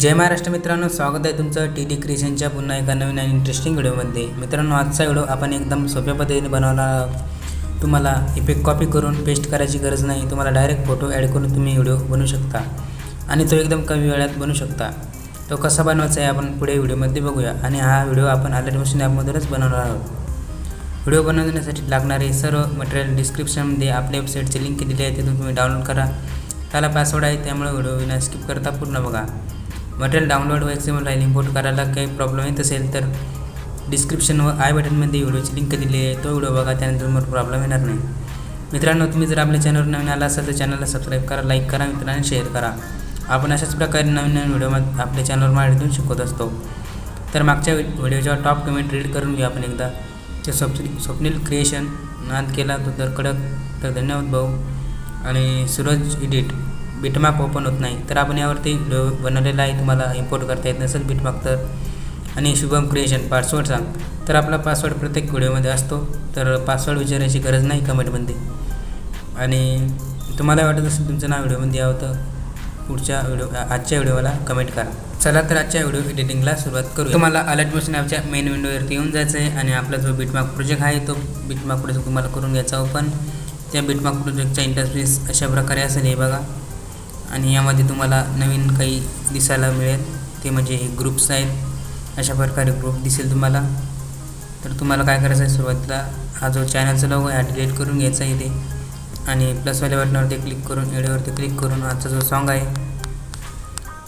जय महाराष्ट्र मित्रांनो स्वागत आहे तुमचं टी डी क्रिएशनच्या पुन्हा एका नवीन आणि इंटरेस्टिंग व्हिडिओमध्ये मित्रांनो आजचा व्हिडिओ आपण एकदम सोप्या पद्धतीने बनवला आहोत. तुम्हाला इफेक्ट कॉपी करून पेस्ट करायची गरज नाही. तुम्हाला डायरेक्ट फोटो ॲड करून तुम्ही व्हिडिओ बनवू शकता. आणि तो एकदम कमी वेळात बनवू शकता. तो कसा बनवायचा आहे आपण पुढे व्हिडिओमध्ये बघूया. आणि हा व्हिडिओ आपण आलेट मशीन ॲपमधूनच बनवणार आहोत. व्हिडिओ बनवण्यासाठी लागणारे सर्व मटेरियल डिस्क्रिप्शनमध्ये आपल्या वेबसाईटची लिंक दिली आहे तिथून तुम्ही डाउनलोड करा. त्याला पासवर्ड आहे त्यामुळे व्हिडिओ विना स्किप करता पूर्ण बघा. मटेरियल डाउनलोड व एक्सएमएल फाईल इम्पोर्ट करायला काही प्रॉब्लेम येत असेल तर डिस्क्रिप्शन व आय बटनमध्ये व्हिडिओची लिंक दिली आहे. तो व्हिडिओ बघा त्यानंतर मग प्रॉब्लेम येणार नाही. मित्रांनो तुम्ही जर आपल्या चॅनलवर नवीन आला असाल तर चॅनलला सबस्क्राईब करा लाईक करा मित्रांनी शेअर करा. आपण अशाच प्रकारे नवीन नवीन व्हिडिओ आपल्या चॅनलवर मराठीतून शिकवत असतो. तर मागच्या व्हिडिओच्या टॉप कमेंट रीड करून घेऊ आपण एकदा. ते स्वप् स्वप्नील क्रिएशन नाद केला. तो तर कडक. तर धन्यवाद भाऊ. आणि सूरज इडिट बिटमार्क ओपन होत नाही. तर आपण यावरती व्हिडिओ बनवलेला आहे तुम्हाला इम्पोर्ट करता येत नसेल बिटमार्क तर. आणि शुभम क्रिएशन पासवर्ड सांग. तर आपला पासवर्ड प्रत्येक व्हिडिओमध्ये असतो. तर पासवर्ड विचारायची गरज नाही कमेंटमध्ये आणि तुम्हाला वाटत असेल तुमचं नाव व्हिडिओमध्ये यावं तर पुढच्या व्हिडिओ आजच्या व्हिडिओला कमेंट करा. चला तर आजच्या व्हिडिओ एडिटिंगला सुरुवात करू तुम्हाला अलर्ट मशीन ॲपच्या मेन विंडोवरती येऊन जायचं आहे आणि आपला जो बिटमार्क प्रोजेक्ट आहे तो बिटमार्क प्रोजेक्ट तुम्हाला करून घ्यायचा ओपन त्या बिटमार्क प्रोजेक्टचा इंटरफेस अशा प्रकारे असेल हे बघा. आणि यामध्ये तुम्हाला नवीन काही दिसायला मिळेल. ते म्हणजे हे ग्रुप्स आहेत. अशा प्रकारे ग्रुप दिसेल तुम्हाला. तर तुम्हाला काय करायचं आहे सुरुवातीला? हा जो चॅनलचा लोगो आहे हा डिलीट करून घ्यायचा आहे इथे. आणि प्लसवाल्या बटनावरती क्लिक करून एडिओवरती क्लिक करून आजचा जो सॉन्ग आहे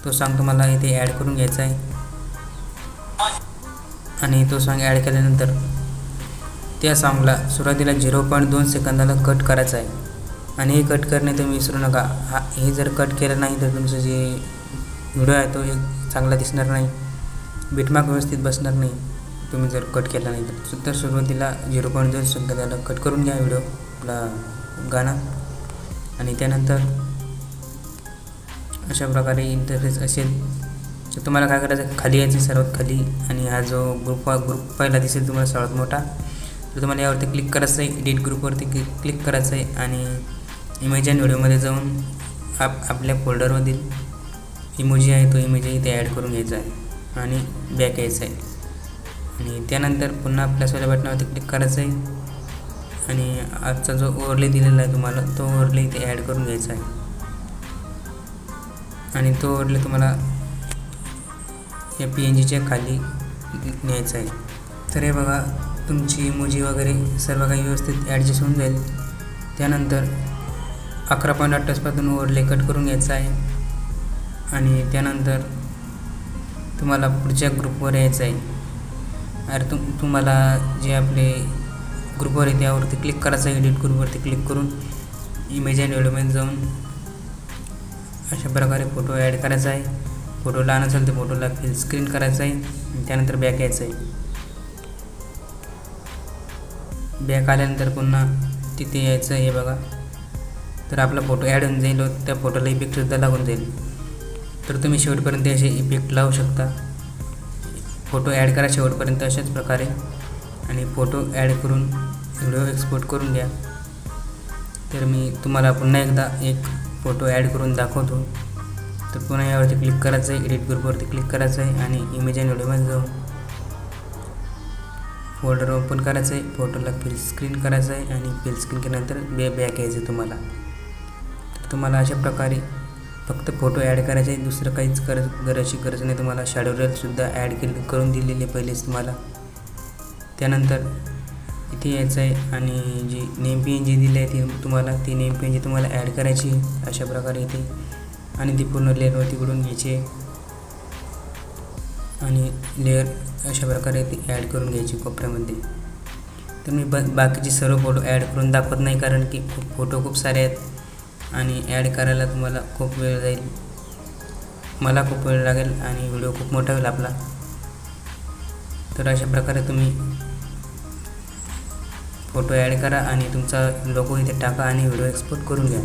तो सॉन्ग तुम्हाला इथे ॲड करून घ्यायचा आहे. आणि तो सॉन्ग ॲड केल्यानंतर त्या सॉन्गला सुरुवातीला झिरो पॉईंट दोन सेकंदाला कट करायचा आहे. आणि हे कट करणे तुम्ही विसरू नका. हा हे जर कट केलं नाही तर तुमचं जे व्हिडिओ आहे तो एक चांगला दिसणार नाही. बिटमार्क व्यवस्थित बसणार नाही. तुम्ही जर कट केला नाही तर तर सुरुवातीला झिरो पॉईंट जर संख्या त्याला कट करून घ्या व्हिडिओ आपला गाणं. आणि त्यानंतर अशा प्रकारे इंटरफेस असेल तर तुम्हाला काय करायचं खाली यायचं सर्वात खाली. आणि हा जो ग्रुप ग्रुप पहिला दिसेल तुम्हाला सर्वात मोठा. तर तुम्हाला यावरती क्लिक करायचं आहे एडिट ग्रुपवरती क्लिक क्लिक करायचं आहे. आणि इमेज अँड व्हिडिओमध्ये जाऊन आप आपल्या फोल्डरमधील इमोजी आहे तो इमेजी इथे ॲड करून घ्यायचा आहे आणि बॅक यायचं आहे. आणि त्यानंतर पुन्हा प्लसवाल्या बटनावरती क्लिक करायचं आहे. आणि आजचा जो ओवरले दिलेला आहे तुम्हाला तो ओवरले इथे ॲड करून घ्यायचा आहे. आणि तो ओव्हरले तुम्हाला या पी एन जीच्या खाली न्यायचा आहे. तर हे बघा तुमची इमोजी वगैरे सर्व काही व्यवस्थित ॲडजस्ट होऊन जाईल. त्यानंतर अकरा पॉईंट अठ्ठावीसपासून ओवरले कट करून घ्यायचा आहे. आणि त्यानंतर तुम्हाला पुढच्या ग्रुपवर यायचं आहे. अरे तुम तुम्हाला जे आपले ग्रुपवर आहे त्यावरती क्लिक करायचं आहे एडिट ग्रुपवरती क्लिक करून इमेज अँड व्हिडिओमध्ये जाऊन अशा प्रकारे फोटो ॲड करायचा आहे. फोटो लहान असेल तर फोटोला फिल स्क्रीन करायचं आहे. आणि त्यानंतर बॅक यायचं आहे. बॅक आल्यानंतर पुन्हा तिथे यायचं हे बघा. तर आपला फोटो ॲड होऊन जाईल व त्या फोटोला इफेक्टसुद्धा लागून जाईल. तर तुम्ही शेवटपर्यंत असे इफेक्ट लावू शकता. फोटो ॲड करा शेवटपर्यंत अशाच प्रकारे. आणि फोटो ॲड करून व्हिडिओ एक्सपोर्ट करून घ्या. तर मी तुम्हाला पुन्हा एकदा एक फोटो ॲड करून दाखवतो. तर पुन्हा यावरती क्लिक करायचं आहे एडिट ग्रुपवरती क्लिक करायचं आहे आणि इमेज आणि व्हिडिओमध्ये जाऊन फोल्डर ओपन करायचं आहे फोटोला फिल स्क्रीन करायचं आहे आणि फिल स्क्रीन केल्यानंतर बे बॅक यायचं आहे तुम्हाला. तुम्हाला अशा प्रकारे फक्त फोटो ॲड करायचे आहे दुसरं काहीच गरज गरजची गरज नाही. तुम्हाला शॅडोरेलसुद्धा ॲड केली करून दिलेली आहे पहिलेच तुम्हाला. त्यानंतर इथे यायचं आहे आणि जी नेम पी एन जी दिली आहे ती तुम्हाला ती नेम पी एन जी तुम्हाला ॲड करायची अशा प्रकारे इथे. आणि ती पूर्ण लेअरवर तिकडून घ्यायची आणि लेअर अशा प्रकारे ती ॲड करून घ्यायची कोपऱ्यामध्ये. तर मी ब बाकीचे सर्व फोटो ॲड करून दाखवत नाही कारण की खूप फोटो खूप सारे आहेत. आणि ॲड करायला तुम्हाला खूप वेळ जाईल. मला खूप वेळ लागेल आणि व्हिडिओ खूप मोठा होईल आपला. तर अशा प्रकारे तुम्ही फोटो ॲड करा आणि तुमचा लोगो इथे टाका आणि व्हिडिओ एक्सपोर्ट करून घ्या.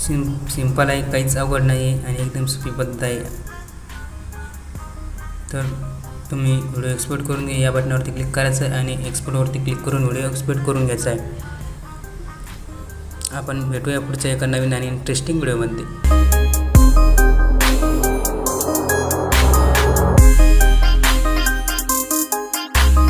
सिम सिंपल आहे काहीच अवघड नाही आहे आणि एकदम सोपी पद्धत आहे. तर तुम्ही व्हिडिओ एक्सपोर्ट करून घ्या. या बटनावरती क्लिक करायचं आहे आणि एक्सपोर्टवरती क्लिक करून व्हिडिओ एक्सपोर्ट करून घ्यायचा आहे. आपण भेटूया पुढच्या एका नवीन आणि इंटरेस्टिंग व्हिडिओमध्ये